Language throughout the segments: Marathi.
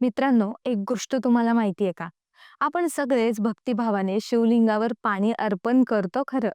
मित्रांनो, एक गोष्ट तुम्हाला माहिती आहे का? आपण सगळेच भक्तिभावाने शिवलिंगावर पाणी अर्पण करतो खरं.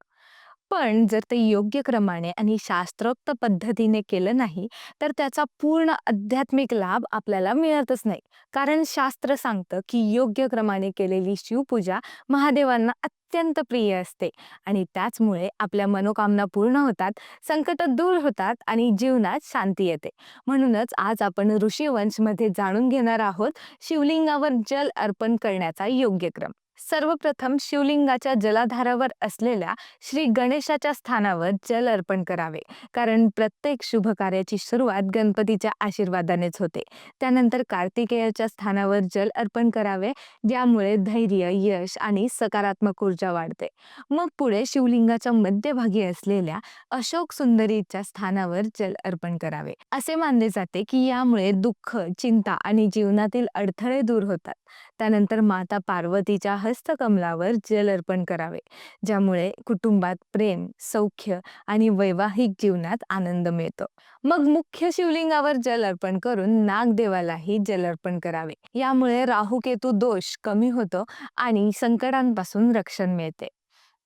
पण जर ते योग्य क्रमाने आणि शास्त्रोक्त पद्धतीने केलं नाही, तर त्याचा पूर्ण आध्यात्मिक लाभ आपल्याला मिळतच नाही. कारण शास्त्र सांगतं, की योग्य क्रमाने केलेली शिवपूजा महादेवांना अत्यंत प्रिय असते आणि त्याचमुळे आपल्या मनोकामना पूर्ण होतात, संकट दूर होतात आणि जीवनात शांती येते. म्हणूनच आज आपण ऋषीवंशमध्ये जाणून घेणार आहोत शिवलिंगावर जल अर्पण करण्याचा योग्य क्रम. सर्वप्रथम शिवलिंगाच्या जलाधारावर असलेल्या श्री गणेशाच्या स्थानावर जल अर्पण करावे. कारण प्रत्येक शुभ कार्याची सुरुवात गणपतीच्या आशीर्वादानेच होते. त्यानंतर कार्तिकेयाच्या स्थानावर जल अर्पण करावे. ज्यामुळे धैर्य यश आणि सकारात्मक ऊर्जा वाढते. मग पुढे शिवलिंगाच्या मध्यभागी असलेल्या अशोक सुंदरीच्या स्थानावर जल अर्पण करावे. असे मानले जाते की यामुळे दुःख चिंता आणि जीवनातील अडथळे दूर होतात. त्यानंतर माता पार्वतीच्या हस्तकमलावर जल अर्पण करावे. ज्यामुळे कुटुंबात प्रेम सौख्य आणि वैवाहिक जीवनात आनंद मिळतो. मग मुख्य शिवलिंगावर जल अर्पण करून नागदेवालाही जल अर्पण करावे. यामुळे राहुकेतू दोष कमी होतो आणि संकटांपासून रक्षण मिळते.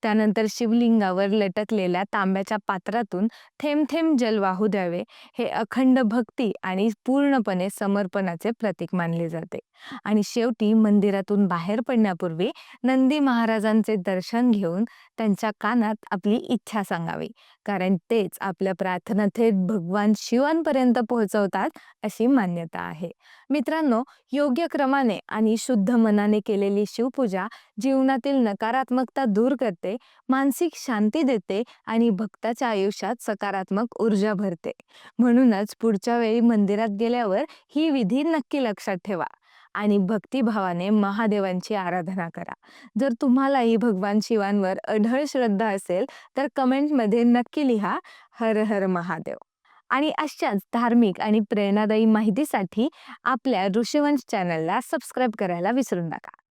त्यानंतर शिवलिंगावर लटकलेल्या तांब्याच्या पात्रातून थेंब थेंब जल वाहू द्यावे. हे अखंड भक्ती आणि पूर्णपणे समर्पणाचे प्रतीक मानले जाते. आणि शेवटी मंदिरातून बाहेर पडण्यापूर्वी नंदी महाराजांचे दर्शन घेऊन त्यांच्या कानात आपली इच्छा सांगावी. कारण तेच आपल्या प्रार्थना थेट भगवान शिवांपर्यंत पोहोचवतात अशी मान्यता आहे. मित्रांनो योग्य क्रमाने आणि शुद्ध मनाने केलेली शिवपूजा जीवनातील नकारात्मकता दूर करते करते मानसिक शांती देते आणि भक्ताच्या आयुष्यात सकारात्मक ऊर्जा भरते. म्हणूनच पुढच्या वेळी मंदिरात गेल्यावर ही विधी नक्की लक्षात ठेवा आणि भक्तिभावाने महादेवांची आराधना करा. जर तुम्हालाही भगवान शिवांवर अढळ श्रद्धा असेल तर कमेंटमध्ये नक्की लिहा हर हर महादेव. आणि अशाच धार्मिक आणि प्रेरणादायी माहितीसाठी आपल्या ऋषीवंश चॅनलला सबस्क्राईब करायला विसरू नका.